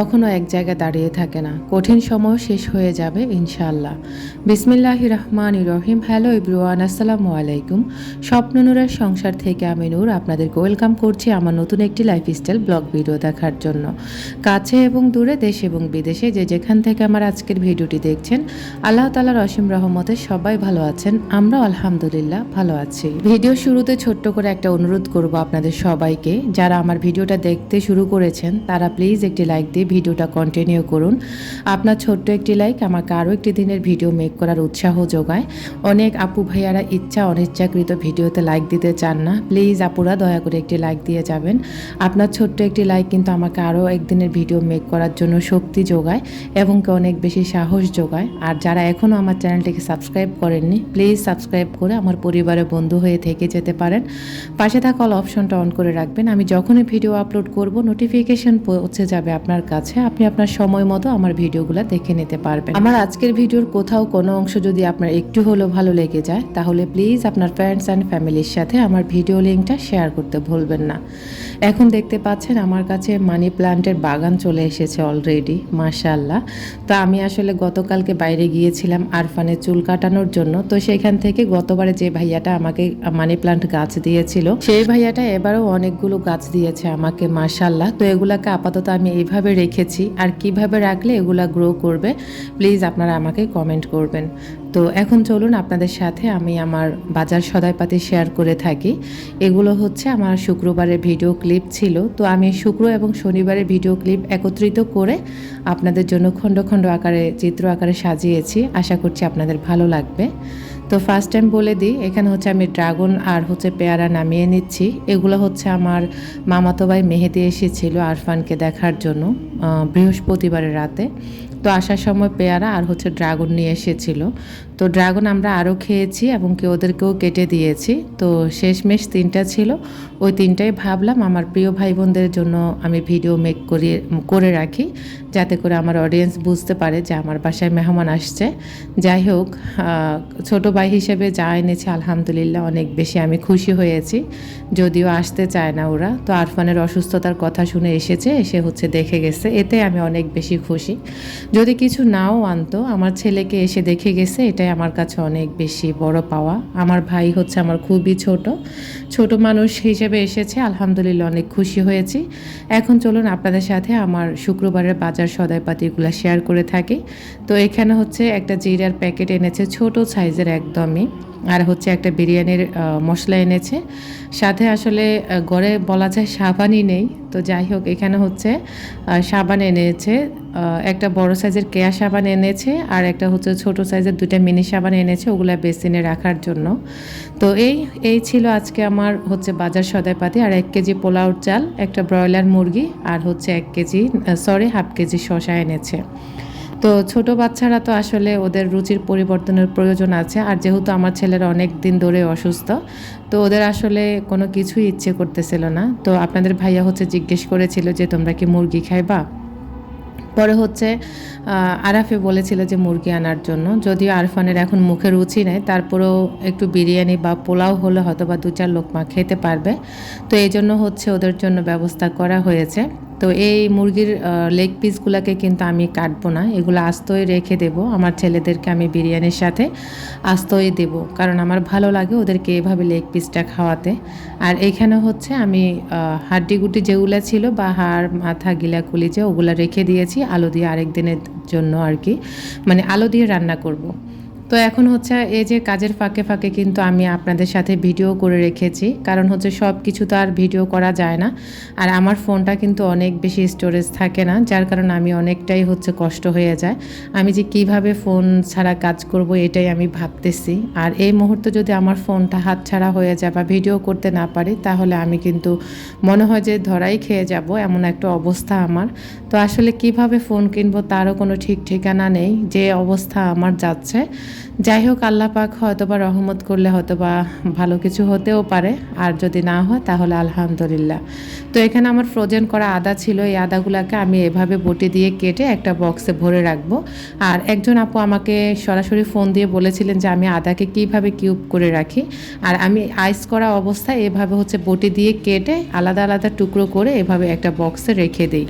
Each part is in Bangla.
কখনো এক জায়গায় দাঁড়িয়ে থাকে না। কঠিন সময় শেষ হয়ে যাবে, ইনশাআল্লাহ। বিসমিল্লাহ রহমান রহিম। হ্যালো ইব্রুয়ান আসসালামু আলাইকুম। স্বপ্ননুরের সংসার থেকে আমি নূর। আপনাদেরকে ওয়েলকাম করছি আমার নতুন একটি লাইফস্টাইল ব্লগ ভিডিও দেখার জন্য। কাছে এবং দূরে, দেশ এবং বিদেশে যে যেখান থেকে আমার আজকের ভিডিওটি দেখছেন, আল্লাহ তালার অসীম রহমতে সবাই ভালো আছেন। আমরা আলহামদুলিল্লাহ ভালো আছি। ভিডিও শুরুতে ছোট্ট করে একটা অনুরোধ করব আপনাদের সবাইকে। যারা আমার ভিডিওটা দেখতে শুরু করেছেন, তারা প্লিজ একটি লাইক দিয়ে ভিডিওটা কন্টিনিউ করুন। আপনার ছোট্ট একটি লাইক আমাকে আরও একটি দিনের ভিডিও মেক করার উৎসাহ যোগায়। অনেক আপু ভাইয়ারা ইচ্ছা অনিচ্ছাকৃত ভিডিওতে লাইক দিতে চান না। প্লিজ আপুরা দয়া করে একটি লাইক দিয়ে যাবেন। আপনার ছোট্ট একটি লাইক কিন্তু আমাকে আরও একদিনের ভিডিও মেক করার জন্য শক্তি যোগায় এবং অনেক বেশি সাহস যোগায়। আর যারা এখনও আমার চ্যানেলটিকে সাবস্ক্রাইব করেননি প্লিজ সাবস্ক্রাইব করে আমার পরিবারের বন্ধু হয়ে থেকে যেতে পারেন। পাশে থাকা অপশনটা অন করে রাখবেন। আমি যখনই ভিডিও আপলোড করব নোটিফিকেশন পৌঁছে যাবে আপনার কাছে। আপনি আপনার সময় মতো আমার ভিডিওগুলো দেখে নিতে পারবেন। আমার আজকের ভিডিওর কোথাও কোনো অংশ যদি আপনার একটু হলেও ভালো লেগে যায়, তাহলে প্লিজ আপনার ফ্রেন্ডস অ্যান্ড ফ্যামিলির সাথে আমার ভিডিও লিঙ্কটা শেয়ার করতে ভুলবেন না। এখন দেখতে পাচ্ছেন আমার কাছে মানি প্লান্টের বাগান চলে এসেছে অলরেডি মাশাল্লাহ তো আমি আসলে গতকালকে বাইরে গিয়েছিলাম আরফানের চুল কাটানোর জন্য, তো সেখান থেকে গতবারে যে ভাইয়াটা আমাকে মানি প্লান্ট গাছ দিয়েছিল, সেই ভাইয়াটা এবারও অনেকগুলো গাছ দিয়েছে আমাকে মাশাল্লাহ তো এগুলাকে আপাতত আমি এইভাবে রেখেছি আর কীভাবে রাখলে এগুলা গ্রো করবে প্লিজ আপনারা আমাকে কমেন্ট করবেন। তো এখন চলুন আপনাদের সাথে আমি আমার বাজার সদাইপাতি শেয়ার করে থাকি। এগুলো হচ্ছে আমার শুক্রবারের ভিডিও ক্লিপ ছিল। তো আমি শুক্র এবং শনিবারের ভিডিও ক্লিপ একত্রিত করে আপনাদের জন্য খণ্ড খণ্ড আকারে, চিত্র আকারে সাজিয়েছি। আশা করছি আপনাদের ভালো লাগবে। তো ফার্স্ট টাইম বলে দিই, এখানে হচ্ছে আমি ড্রাগন আর হচ্ছে পেয়ারা নামিয়ে নিচ্ছি। এগুলো হচ্ছে আমার মামাতো ভাই মেহেদি এসেছিল আরফানকে দেখার জন্য বৃহস্পতিবারের রাতে। তো আসার সময় পেয়ারা আর হচ্ছে ড্রাগন নিয়ে এসেছিল। তো ড্রাগন আমরা আরও খেয়েছি এবং কি ওদেরকেও কেটে দিয়েছি। তো শেষমেশ তিনটা ছিল। ওই তিনটাই ভাবলাম আমার প্রিয় ভাই বোনদের জন্য আমি ভিডিও মেক করিয়ে করে রাখি, যাতে করে আমার অডিয়েন্স বুঝতে পারে যে আমার বাসায় মেহমান আসছে। যাই হোক ছোট ভাই হিসেবে যা এনেছে আলহামদুলিল্লাহ অনেক বেশি আমি খুশি হয়েছি। যদিও আসতে চায় না ওরা। তো আরফানের অসুস্থতার কথা শুনে এসেছে, এসে হচ্ছে দেখে গেছে। এতে আমি অনেক বেশি খুশি। যদি কিছু নাও আনতো, আমার ছেলেকে এসে দেখে গেছে, এটাই আমার কাছে অনেক বেশি বড় পাওয়া। আমার ভাই হচ্ছে আমার খুবই ছোট। ছোট মানুষ হিসেবে এসেছে। আলহামদুলিল্লাহ অনেক খুশি হয়েছি। এখন চলুন আপনাদের সাথে আমার শুক্রবারের বাজার সদাইপাতিগুলো শেয়ার করে থাকি। তো এখানে হচ্ছে একটা জিরার প্যাকেট এনেছে, ছোট সাইজের একদমই। আর হচ্ছে একটা বিরিয়ানির মশলা এনেছে। সাথে আসলে গড়ে বলা যায় সাবানই নেই। তো যাই হোক, এখানে হচ্ছে সাবান এনেছে। একটা বড় সাইজের কেয়া সাবান এনেছে আর একটা হচ্ছে ছোট সাইজের দুইটা মিনি সাবান এনেছে ওগুলো বেসিনে রাখার জন্য। তো এই এই ছিল আজকে আমার হচ্ছে বাজার সদাইপাতি আর এক কেজি পোলাওর চাল, একটা ব্রয়লার মুরগি আর হচ্ছে এক কেজি সরি হাফ কেজি শশা এনেছে। তো ছোট বাচ্চারা তো আসলে ওদের রুচির পরিবর্তনের প্রয়োজন আছে। আর যেহেতু আমার ছেলেরা অনেক দিন ধরে অসুস্থ, তো ওদের আসলে কোনো কিছুই ইচ্ছে করতেছিল না। তো আপনাদের ভাইয়া হচ্ছে জিজ্ঞেস করেছিল যে, তোমরা কি মুরগি খাইবা? পরে হচ্ছে আরাফে বলেছিল যে মুরগি আনার জন্য। যদিও আরফানের এখন মুখে রুচি নেই, তারপরেও একটু বিরিয়ানি বা পোলাও হলে হয়তো বা দু চার লোকমা খেতে পারবে। তো এই জন্য হচ্ছে ওদের জন্য ব্যবস্থা করা হয়েছে। তো এই মুরগির লেগ পিসগুলোকে কিন্তু আমি কাটবো না, এগুলো আস্তই রেখে দেব। আমার ছেলেদেরকে আমি বিরিয়ানির সাথে আস্তই দেব, কারণ আমার ভালো লাগে ওদেরকে এভাবে লেগ পিসটা খাওয়াতে। আর এখানে হচ্ছে আমি হাড্ডিগুটি যেগুলো ছিল বা হাড়, মাথা গিলা কুলিচে ওগুলো রেখে দিয়েছি আলু দিয়ে আরেক দিনের জন্য আর কি মানে আলু দিয়ে রান্না করব। তো এখন হচ্ছে এই যে কাজের ফাঁকে ফাঁকে কিন্তু আমি আপনাদের সাথে ভিডিও করে রেখেছি। কারণ হচ্ছে সব কিছু তো আর ভিডিও করা যায় না। আর আমার ফোনটা কিন্তু অনেক বেশি স্টোরেজ থাকে না, যার কারণে আমি অনেকটাই হচ্ছে কষ্ট হয়ে যায়। আমি যে কীভাবে ফোন ছাড়া কাজ করব এটাই আমি ভাবতেছি। আর এই মুহূর্তে যদি আমার ফোনটা হাত ছাড়া হয়ে যায় বা ভিডিও করতে না পারি, তাহলে আমি কিন্তু মনে হয় যে ধরাই খেয়ে যাব, এমন একটা অবস্থা আমার। তো আসলে কীভাবে ফোন কিনবো তারও কোনো ঠিক ঠিকানা নেই। যে অবস্থা আমার যাচ্ছে যাই হোক আল্লাহ পাক হয়তো বা রহমত করলে হয়তো বা ভালো কিছু হতেও পারে। আর যদি না হয়, তাহলে আলহামদুলিল্লাহ। তো এখানে আমার ফ্রোজেন করা আদা ছিল। এই আদাগুলোকে আমি এভাবে বটি দিয়ে কেটে একটা বক্সে ভরে রাখব। আর একজন আপু আমাকে সরাসরি ফোন দিয়ে বলেছিলেন যে, আমি আদাকে কীভাবে কিউব করে রাখি? আর আমি আইস করা অবস্থায় এভাবে হচ্ছে বটি দিয়ে কেটে আলাদা আলাদা টুকরো করে এভাবে একটা বক্সে রেখে দিই।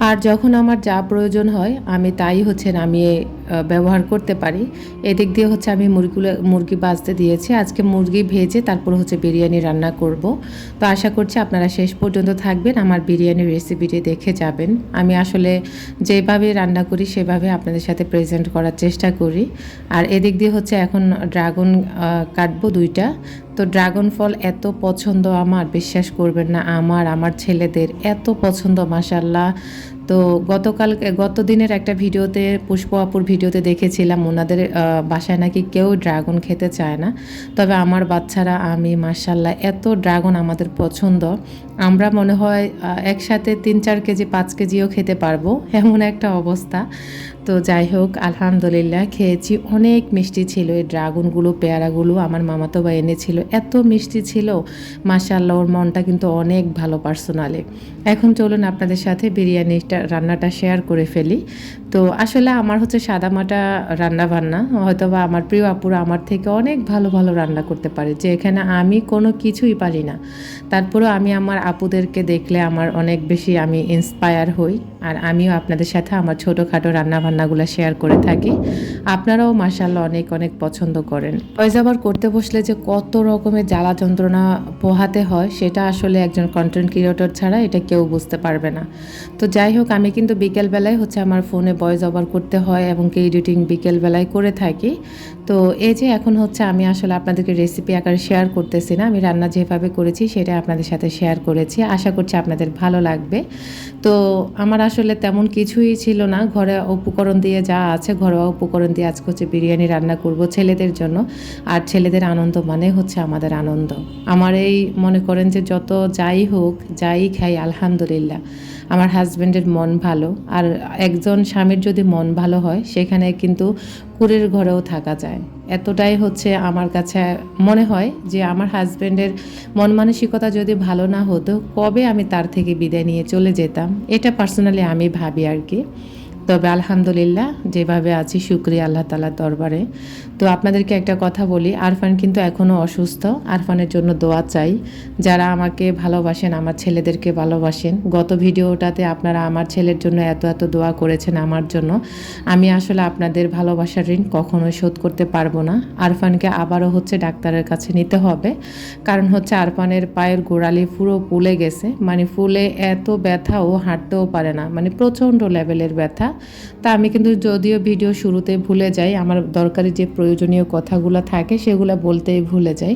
আর যখন আমার যা প্রয়োজন হয়, আমি তাই হচ্ছে নামিয়ে ব্যবহার করতে পারি। এদিক দিয়ে হচ্ছে আমি মুরগিগুলো, মুরগি বাঁচতে দিয়েছি। আজকে মুরগি ভেজে তারপর হচ্ছে বিরিয়ানি রান্না করব। তো আশা করছি আপনারা শেষ পর্যন্ত থাকবেন। আমার বিরিয়ানির রেসিপিটি দেখে যাবেন। আমি আসলে যেভাবে রান্না করি, সেভাবে আপনাদের সাথে প্রেজেন্ট করার চেষ্টা করি। আর এদিক দিয়ে হচ্ছে এখন ড্রাগন কাটবো দুইটা। তো ড্রাগন ফল এত পছন্দ আমার, বিশ্বাস করবেন না, আমার আমার ছেলেদের এত পছন্দ মাসাল্লাহ তো গতকাল গত দিনের একটা ভিডিওতে, পুষ্প আপুর ভিডিওতে দেখেছিলাম, ওনাদের বাসায় নাকি কেউ ড্রাগন খেতে চায় না। তবে আমার বাচ্চারা, আমি মাসাল্লাহ এত ড্রাগন আমাদের পছন্দ। আমরা মনে হয় একসাথে তিন চার কেজি, পাঁচ কেজিও খেতে পারব, এমন একটা অবস্থা। তো যাই হোক, আলহামদুলিল্লাহ, খেয়েছি। অনেক মিষ্টি ছিল এই ড্রাগনগুলো, পেয়ারাগুলো, আমার মামাতো ভাই এনেছিল। এত মিষ্টি ছিল মাশাল্লাহ ওর মনটা কিন্তু অনেক ভালো পার্সোনালে। এখন চলুন আপনাদের সাথে বিরিয়ানিটা রান্নাটা শেয়ার করে ফেলি। তো আসলে আমার হচ্ছে সাদামাটা রান্না বান্না হয়তো বা আমার প্রিয় আপুরা আমার থেকে অনেক ভালো ভালো রান্না করতে পারে, যে এখানে আমি কোনো কিছুই পারি না। তারপরেও আমি আমার আপুদেরকে দেখলে আমার অনেক বেশি আমি ইন্সপায়ার হই। আর আমিও আপনাদের সাথে আমার ছোটোখাটো রান্না বান্নাগুলো শেয়ার করে থাকি। আপনারাও মাসাল্লাহ অনেক অনেক পছন্দ করেন। ভয়েস আবার করতে বসলে যে কত রকমের জ্বালা যন্ত্রণা পোহাতে হয়, সেটা আসলে একজন কন্টেন্ট ক্রিয়েটর ছাড়া এটা কেউ বুঝতে পারবে না। তো যাই হোক, আমি কিন্তু বিকেলবেলায় হচ্ছে আমার ফোনে ভয়েস ওভার করতে হয় এবং কি এডিটিং বিকেলবেলায় করে থাকি। তো এই যে এখন হচ্ছে আমি আসলে আপনাদেরকে রেসিপি আকারে শেয়ার করতেছি না, আমি রান্না যেভাবে করেছি সেটা আপনাদের সাথে শেয়ার করেছি। আশা করছি আপনাদের ভালো লাগবে। তো আমার আসলে তেমন কিছুই ছিল না। ঘরে উপকরণ দিয়ে যা আছে, ঘরোয়া উপকরণ দিয়ে আজকে হচ্ছে বিরিয়ানি রান্না করব ছেলেদের জন্য। আর ছেলেদের আনন্দ মানে হচ্ছে আমাদের আনন্দ। আমার এই মনে করেন যে যত যাই হোক, যাই খাই, আলহামদুলিল্লাহ। আমার হাজব্যান্ডের মন ভালো। আর একজন স্বামীর যদি মন ভালো হয়, সেখানে কিন্তু কুড়ের ঘরেও থাকা যায়। এতটাই হচ্ছে আমার কাছে মনে হয় যে আমার হাজব্যান্ডের মন মানসিকতা যদি ভালো না হতো, কবে আমি তার থেকে বিদায় নিয়ে চলে যেতাম? এটা পার্সোনালি আমি ভাবি আর কি। তবে আলহামদুলিল্লাহ, যেভাবে আছি, শুক্রিয়া আল্লাহ তালার দরবারে। তো আপনাদেরকে একটা কথা বলি, আরফান কিন্তু এখনও অসুস্থ। আরফানের জন্য দোয়া চাই, যারা আমাকে ভালোবাসেন, আমার ছেলেদেরকে ভালোবাসেন। গত ভিডিওটাতে আপনারা আমার ছেলের জন্য এত এত দোয়া করেছেন আমার জন্য। আমি আসলে আপনাদের ভালোবাসার ঋণ কখনোই শোধ করতে পারব না। আরফানকে আবারও হচ্ছে ডাক্তারের কাছে নিতে হবে। কারণ হচ্ছে আরফানের পায়ের গোড়ালি পুরো ফুলে গেছে। মানে ফুলে এত ব্যথা, ও হাঁটতেও পারে না। মানে প্রচণ্ড লেভেলের ব্যথা। তা আমি কিন্তু যদিও ভিডিও শুরুতে ভুলে যাই, আমার দরকারি যে প্রয়োজনীয় কথাগুলো থাকে সেগুলো বলতেই ভুলে যাই।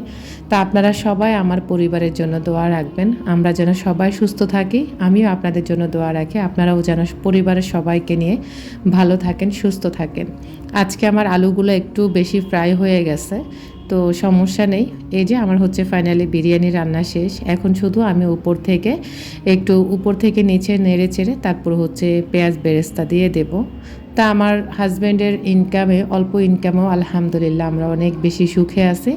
তা আপনারা সবাই আমার পরিবারের জন্য দোয়া রাখবেন। আমরা যেন সবাই সুস্থ থাকি, আমিও আপনাদের জন্য দোয়া রাখি। আপনারাও যেন পরিবারের সবাইকে নিয়ে ভালো থাকেন, সুস্থ থাকেন। আজকে আমার আলুগুলো একটু বেশি ফ্রাই হয়ে গেছে। তো সমস্যা নেই। এই যে আমার হচ্ছে ফাইনালি বিরিয়ানি রান্না শেষ। এখন শুধু আমি উপর থেকে, একটু উপর থেকে নিচে নেড়ে চেড়ে তারপর হচ্ছে পেঁয়াজ বেরেস্তা দিয়ে দেব। তা আমার হাজব্যান্ডের ইনকামে অল্প ইনকামেও আলহামদুলিল্লাহ আমরা অনেক বেশি সুখে আছি।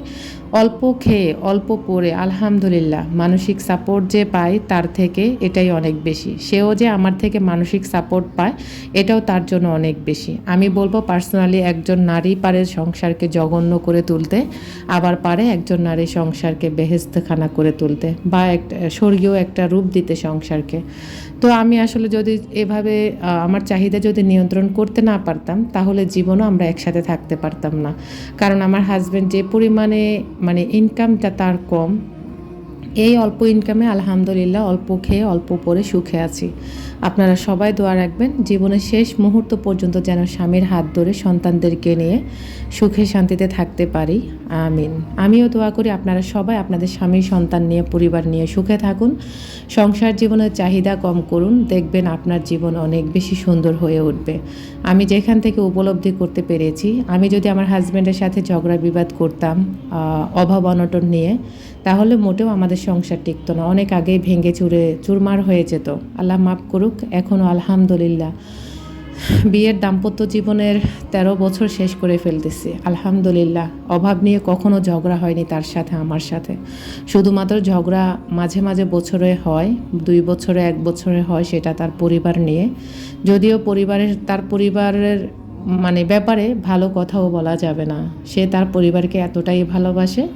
অল্প খেয়ে, অল্প পরে আলহামদুলিল্লাহ মানসিক সাপোর্ট যে পাই তার থেকে এটাই অনেক বেশি। সেও যে আমার থেকে মানসিক সাপোর্ট পায়, এটাও তার জন্য অনেক বেশি। আমি বলব পার্সোনালি একজন নারী পারে সংসারকে জঘন্য করে তুলতে, আবার পারে একজন নারী সংসারকে বেহেস্তখানা করে তুলতে বা একটা স্বর্গীয় একটা রূপ দিতে সংসারকে। তো আমি আসলে যদি এভাবে আমার চাহিদা যদি নিয়ন্ত্রণ করতে না পারতাম, তাহলে জীবনও আমরা একসাথে থাকতে পারতাম না। কারণ আমার হাজব্যান্ড যে পরিমাণে মানে ইনকামটা তার কম এই অল্প ইনকামে আলহামদুলিল্লাহ অল্প খেয়ে অল্প পরে সুখে আছি। আপনারা সবাই দোয়া রাখবেন, জীবনের শেষ মুহূর্ত পর্যন্ত যেন স্বামীর হাত ধরে সন্তানদেরকে নিয়ে সুখে শান্তিতে থাকতে পারি। আমিন। আমিও দোয়া করি আপনারা সবাই আপনাদের স্বামীর সন্তান নিয়ে, পরিবার নিয়ে সুখে থাকুন। সংসার জীবনের চাহিদা কম করুন, দেখবেন আপনার জীবন অনেক বেশি সুন্দর হয়ে উঠবে। আমি যেখান থেকে উপলব্ধি করতে পেরেছি, আমি যদি আমার হাজব্যান্ডের সাথে ঝগড়া বিবাদ করতাম অভাব অনটন নিয়ে তাহলে মোটেও আমাদের সংসার টিকতো না। অনেক আগেই ভেঙে চুরে চুরমার হয়ে যেত। আল্লাহ মাফ করুক এখনও আলহামদুলিল্লাহ। বিয়ের দাম্পত্য জীবনের তেরো বছর শেষ করে ফেলতেছি। আলহামদুলিল্লাহ। অভাব নিয়ে কখনো ঝগড়া হয়নি তার সাথে, আমার সাথে। শুধুমাত্র ঝগড়া মাঝে মাঝে বছরে হয়, দুই বছরে, এক বছরে হয়, সেটা তার পরিবার নিয়ে। যদিও পরিবারের, তার পরিবারের মানে ব্যাপারে ভালো কথাও বলা যাবে না। সে তার পরিবারকে এতটাই ভালোবাসে,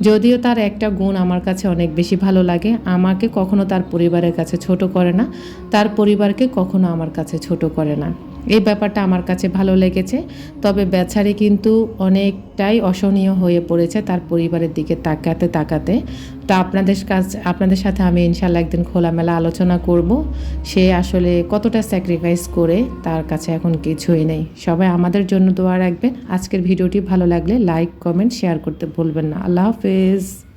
যদিও তার একটা গুণ আমার কাছে অনেক বেশি ভালো লাগে। আমাকে কখনো তার পরিবারের কাছে ছোট করে না, তার পরিবারকে কখনো আমার কাছে ছোট করে না। এই ব্যাপারটা আমার কাছে ভালো লেগেছে। তবে বেচারি কিন্তু অনেকটাই অসহনীয় হয়ে পড়েছে তার পরিবারের দিকে তাকাতে তাকাতে। তো আপনাদের কাছ আপনাদের সাথে আমি ইনশাল্লাহ একদিন খোলামেলা আলোচনা করব। সে আসলে কতটা স্যাক্রিফাইস করে তার কাছে এখন কিছুই নেই। সবাই আমাদের জন্য দোয়া রাখবেন। আজকের ভিডিওটি ভালো লাগলে লাইক কমেন্ট শেয়ার করতে ভুলবেন না। আল্লাহ হাফেজ।